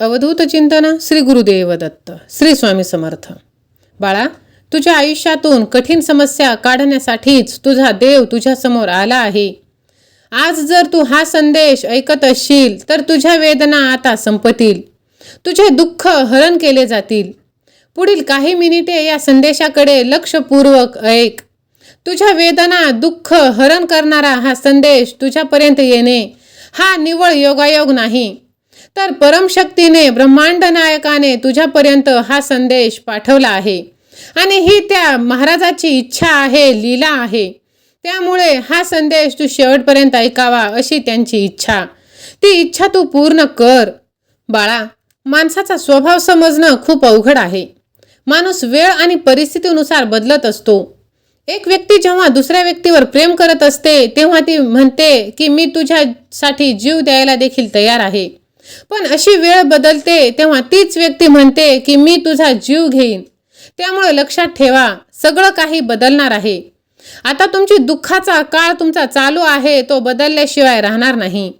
अवधूत चिंतन श्री गुरुदेव दत्त श्री स्वामी समर्थ. बाळा तुझ्या आयुष्यातून कठीण समस्या काढण्यासाठीच तुझा देव तुझ्यासमोर आला आहे. आज जर तू हा संदेश ऐकत असशील तर तुझ्या वेदना आता संपतील. तुझे दुःख हरण केले जातील. पुढील काही मिनिटे या संदेशाकडे लक्षपूर्वक ऐक. तुझ्या वेदना दुःख हरण करणारा हा संदेश तुझ्यापर्यंत येणे हा निवळ योगायोग नाही. तर परमशक्तीने ब्रह्मांड नायकाने तुझ्यापर्यंत हा संदेश पाठवला आहे. आणि ही त्या महाराजाची इच्छा आहे लीला आहे. त्यामुळे हा संदेश तू शेवटपर्यंत ऐकावा अशी त्यांची इच्छा. ती इच्छा तू पूर्ण कर. बाळा माणसाचा स्वभाव समजणं खूप अवघड आहे. माणूस वेळ आणि परिस्थितीनुसार बदलत असतो. एक व्यक्ती जेव्हा दुसऱ्या व्यक्तीवर प्रेम करत असते तेव्हा ती म्हणते की मी तुझ्यासाठी जीव द्यायला देखील तयार आहे. पण अशी वेळ बदलते तेव्हा तीच व्यक्ती म्हणते की मी तुझा जीव घेईन. त्यामुळे लक्षात ठेवा सगळं काही बदलणार आहे. आता तुमची दुःखाचा काळ तुमचा चालू आहे तो बदलल्याशिवाय राहणार नाही.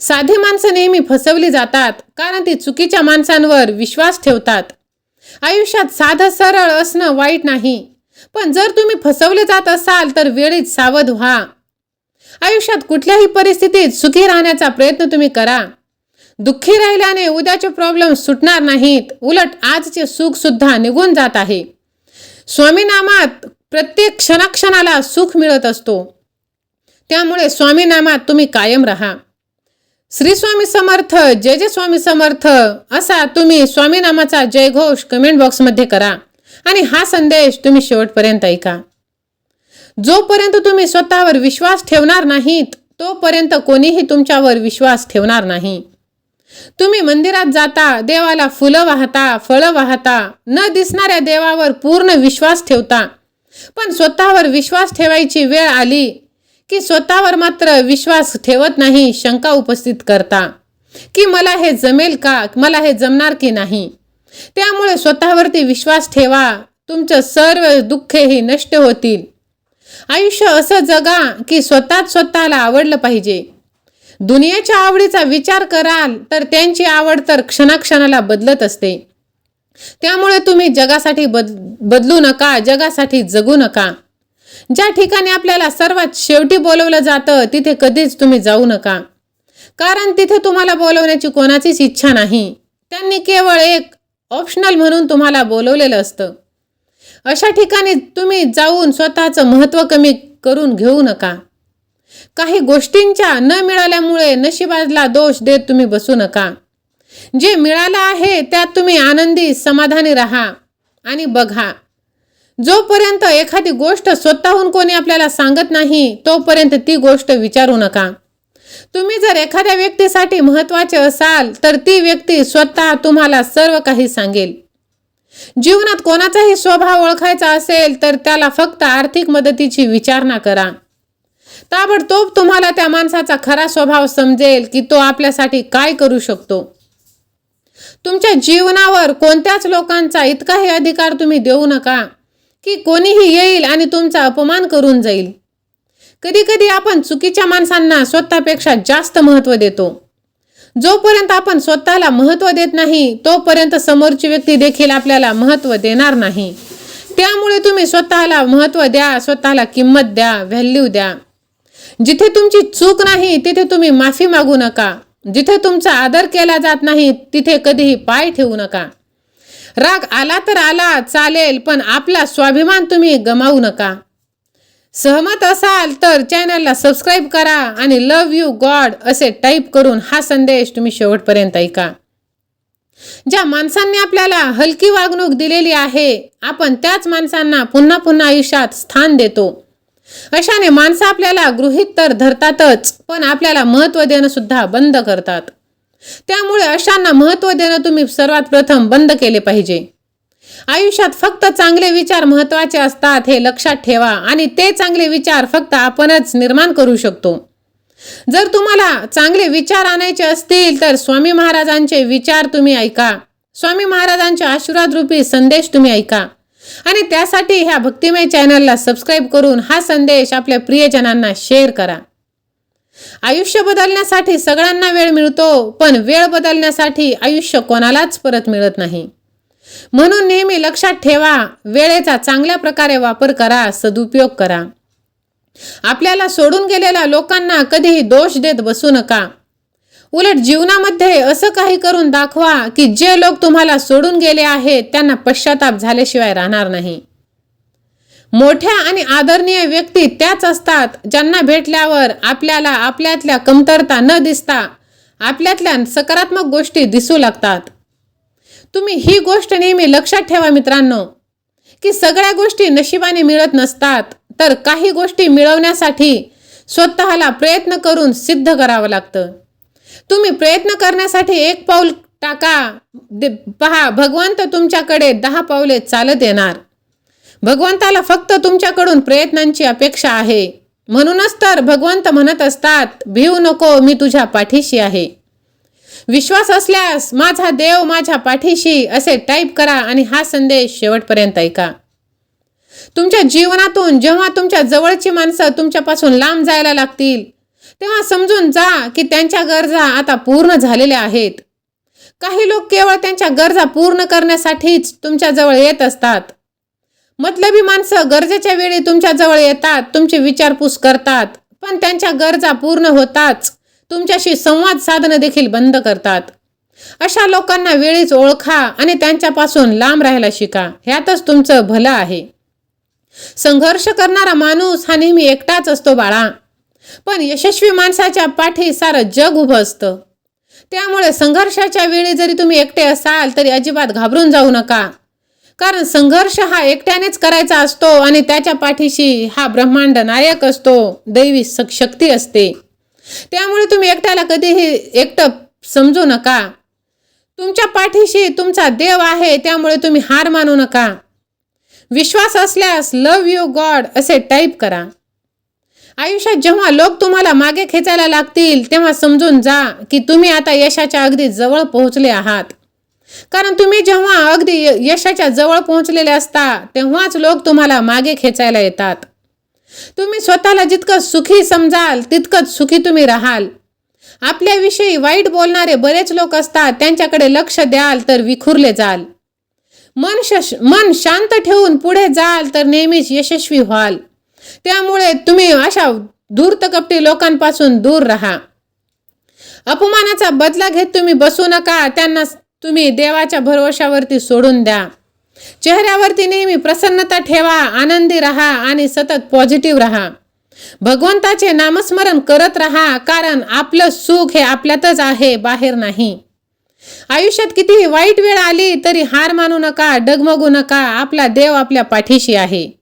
साधी माणसं नेहमी फसवली जातात कारण ती चुकीच्या माणसांवर विश्वास ठेवतात. आयुष्यात साधं सरळ असणं वाईट नाही पण जर तुम्ही फसवले जात असाल तर वेळीच सावध व्हा. आयुष्यात कुठल्याही परिस्थितीत सुखी राहण्याचा प्रयत्न तुम्ही करा. दुःखी राहिल्याने उद्याचे प्रॉब्लेम सुटणार नाहीत. उलट आजचे सुख सुद्धा निघून जात आहे. स्वामीनामात प्रत्येक क्षणाक्षणाला सुख मिळत असतो. त्यामुळे स्वामीनामात तुम्ही कायम राहा. श्री स्वामी समर्थ जय जय स्वामी समर्थ असा तुम्ही स्वामीनामाचा जयघोष कमेंट बॉक्समध्ये करा आणि हा संदेश तुम्ही शेवटपर्यंत ऐका. जोपर्यंत तुम्ही स्वतःवर विश्वास ठेवणार नाहीत तोपर्यंत कोणीही तुमच्यावर विश्वास ठेवणार नाही. तुम्ही मंदिरात जाता देवाला फुलं वाहता फळं वाहता न दिसणाऱ्या देवावर पूर्ण विश्वास ठेवता. पण स्वतःवर विश्वास ठेवायची वेळ आली की स्वतःवर मात्र विश्वास ठेवत नाही शंका उपस्थित करता. की मला हे जमेल का मला हे जमणार की नाही? त्यामुळे स्वतःवरती विश्वास ठेवा. तुमचं सर्व दुःखेही नष्ट होतील. आयुष्य असं जगा की स्वतःच स्वतःला आवडलं पाहिजे. दुनियेच्या आवडीचा विचार कराल तर त्यांची आवड तर क्षणाक्षणाला बदलत असते. त्यामुळे तुम्ही जगासाठी बद बदलू नका जगासाठी जगू नका. ज्या ठिकाणी आपल्याला सर्वात शेवटी बोलवलं जातं तिथे कधीच तुम्ही जाऊ नका. कारण तिथे तुम्हाला बोलवण्याची कोणाचीच इच्छा नाही. त्यांनी केवळ एक ऑप्शनल म्हणून तुम्हाला बोलवलेलं असतं. अशा ठिकाणी तुम्ही जाऊन स्वतःचं महत्त्व कमी करून घेऊ नका. काही गोष्टींच्या न मिळाल्यामुळे नशिबाला दोष देत तुम्ही बसू नका. जे मिळालं आहे त्यात तुम्ही आनंदी समाधानी राहा आणि बघा. जोपर्यंत एखादी गोष्ट स्वतःहून कोणी आपल्याला सांगत नाही तोपर्यंत ती गोष्ट विचारू नका. तुम्ही जर एखाद्या व्यक्तीसाठी महत्त्वाचे असाल तर ती व्यक्ती स्वतः तुम्हाला सर्व काही सांगेल. जीवनात कोणाचाही स्वभाव ओळखायचा असेल तर त्याला फक्त आर्थिक मदतीची विचारणा करा. ताबडतोब तुम्हाला त्या माणसाचा खरा स्वभाव समजेल की तो आपल्यासाठी काय करू शकतो. तुमच्या जीवनावर कोणत्याच लोकांचा इतकाही अधिकार तुम्ही देऊ नका की कोणीही येईल आणि तुमचा अपमान करून जाईल. कधी कधी आपण चुकीच्या माणसांना स्वतःपेक्षा जास्त महत्त्व देतो. जोपर्यंत आपण स्वतःला महत्त्व देत नाही तोपर्यंत समोरची व्यक्ती देखील आपल्याला महत्त्व देणार नाही. त्यामुळे तुम्ही स्वतःला महत्त्व द्या स्वतःला किंमत द्या व्हॅल्यू द्या. जिथे तुमची चूक नाही तिथे तुम्ही माफी मागू नका. जिथे तुमचा आदर केला जात नाही तिथे कधीही पाय ठेवू नका. राग आला तर आला चालेल पण आपला स्वाभिमान तुम्ही गमावू नका. सहमत असाल तर चॅनलला सबस्क्राईब करा आणि लव यू गॉड असे टाईप करून हा संदेश तुम्ही शेवटपर्यंत ऐका. ज्या माणसांनी आपल्याला हलकी वागणूक दिलेली आहे आपण त्याच माणसांना पुन्हा पुन्हा आयुष्यात स्थान देतो. अशाने माणसं आपल्याला गृहित तर धरतातच पण आपल्याला महत्त्व देणं सुद्धा बंद करतात. त्यामुळे अशांना महत्त्व देणं तुम्ही सर्वात प्रथम बंद केले पाहिजे. आयुष्यात फक्त चांगले विचार महत्त्वाचे असतात हे लक्षात ठेवा आणि ते चांगले विचार फक्त आपणच निर्माण करू शकतो. जर तुम्हाला चांगले विचार आणायचे असतील तर स्वामी महाराजांचे विचार तुम्ही ऐका. स्वामी महाराजांचे आशीर्वाद रूपी संदेश तुम्ही ऐका. आणि त्यासाठी ह्या भक्तिमय चॅनलला सबस्क्राईब करून हा संदेश आपल्या प्रियजनांना शेअर करा. आयुष्य बदलण्यासाठी सगळ्यांना वेळ मिळतो पण वेळ बदलण्यासाठी आयुष्य कोणालाच परत मिळत नाही. म्हणून नेहमी लक्षात ठेवा वेळेचा चांगल्या प्रकारे वापर करा सदुपयोग करा. आपल्याला सोडून गेलेल्या लोकांना कधीही दोष देत बसू नका. उलट जीवनामध्ये असं काही करून दाखवा की जे लोक तुम्हाला सोडून गेले आहेत त्यांना पश्चाताप झाल्याशिवाय राहणार नाही. मोठ्या आणि आदरणीय व्यक्ती त्याच असतात ज्यांना भेटल्यावर आपल्याला आपल्यातल्या कमतरता न दिसता आपल्यातल्या सकारात्मक गोष्टी दिसू लागतात. तुम्ही ही गोष्ट नेहमी लक्षात ठेवा मित्रांनो की सगळ्या गोष्टी नशिबाने मिळत नसतात तर काही गोष्टी मिळवण्यासाठी स्वतःला प्रयत्न करून सिद्ध करावं लागतं. तुम्ही प्रयत्न करण्यासाठी एक पाऊल टाका. दे- पहा भगवंत तुमच्याकडे दहा पावले चालत येणार. भगवंताला फक्त तुमच्याकडून प्रयत्नांची अपेक्षा आहे. म्हणूनच तर भगवंत म्हणत असतात भिऊ नको मी तुझ्या पाठीशी आहे. विश्वास असल्यास माझा देव माझ्या पाठीशी असे टाईप करा आणि हा संदेश शेवटपर्यंत ऐका. तुमच्या जीवनातून जेव्हा तुमच्या जवळची माणसं तुमच्यापासून लांब जायला लागतील तेव्हा समजून जा की त्यांच्या गरजा आता पूर्ण झालेल्या आहेत. काही लोक केवळ त्यांच्या गरजा पूर्ण करण्यासाठीच तुमच्याजवळ येत असतात. मतलबी माणसं गरजेच्या वेळी तुमच्याजवळ येतात तुमची विचारपूस करतात पण त्यांच्या गरजा पूर्ण होताच तुमच्याशी संवाद साधणं देखील बंद करतात. अशा लोकांना वेळीच ओळखा आणि त्यांच्यापासून लांब राहायला शिका. ह्यातच तुमचं भलं आहे. संघर्ष करणारा माणूस हा नेहमी एकटाच असतो बाळा. पण यशस्वी माणसाच्या पाठी सारं जग उभं असतं. त्यामुळे संघर्षाच्या वेळी जरी तुम्ही एकटे असाल तरी अजिबात घाबरून जाऊ नका. कारण संघर्ष हा एकट्यानेच करायचा असतो आणि त्याच्या पाठीशी हा ब्रह्मांड नायक असतो दैवी स- शक्ती असते. त्यामुळे तुम्ही एकट्याला कधीही एकटं समजू नका. तुमच्या पाठीशी तुमचा देव आहे त्यामुळे तुम्ही हार मानू नका. विश्वास असल्यास लव यू गॉड असे टाईप करा. आयुष्यात जेव्हा लोक तुम्हाला मागे खेचायला लागतील तेव्हा समजून जा की तुम्ही आता यशाच्या अगदी जवळ पोहोचले आहात. कारण तुम्ही जेव्हा अगदी य- यशाच्या जवळ पोहोचलेले असता तेव्हाच लोक तुम्हाला मागे खेचायला येतात. तुम्ही स्वतःला जितकं सुखी समजाल तितकंच सुखी तुम्ही राहाल. आपल्याविषयी वाईट बोलणारे बरेच लोक असतात त्यांच्याकडे लक्ष द्याल तर विखुरले जाल. मन शश मन शांत ठेवून पुढे जाल तर नेहमीच यशस्वी व्हाल. त्यामुळे तुम्ही अशा धूर्त कपटी लोकांपासून दूर राहा. अपमानाचा बदला घेत तुम्ही बसू नका. त्यांना तुम्ही देवाच्या भरोशावरती सोडून द्या. चेहऱ्यावरती नेहमी प्रसन्नता ठेवा आनंदी राहा आणि सतत पॉझिटिव्ह राहा. भगवंताचे नामस्मरण करत राहा कारण आपलं सुख हे आपल्यातच आहे बाहेर नाही. आयुष्यात कितीही वाईट वेळ आली तरी हार मानू नका डगमगू नका. आपला देव आपल्या पाठीशी आहे.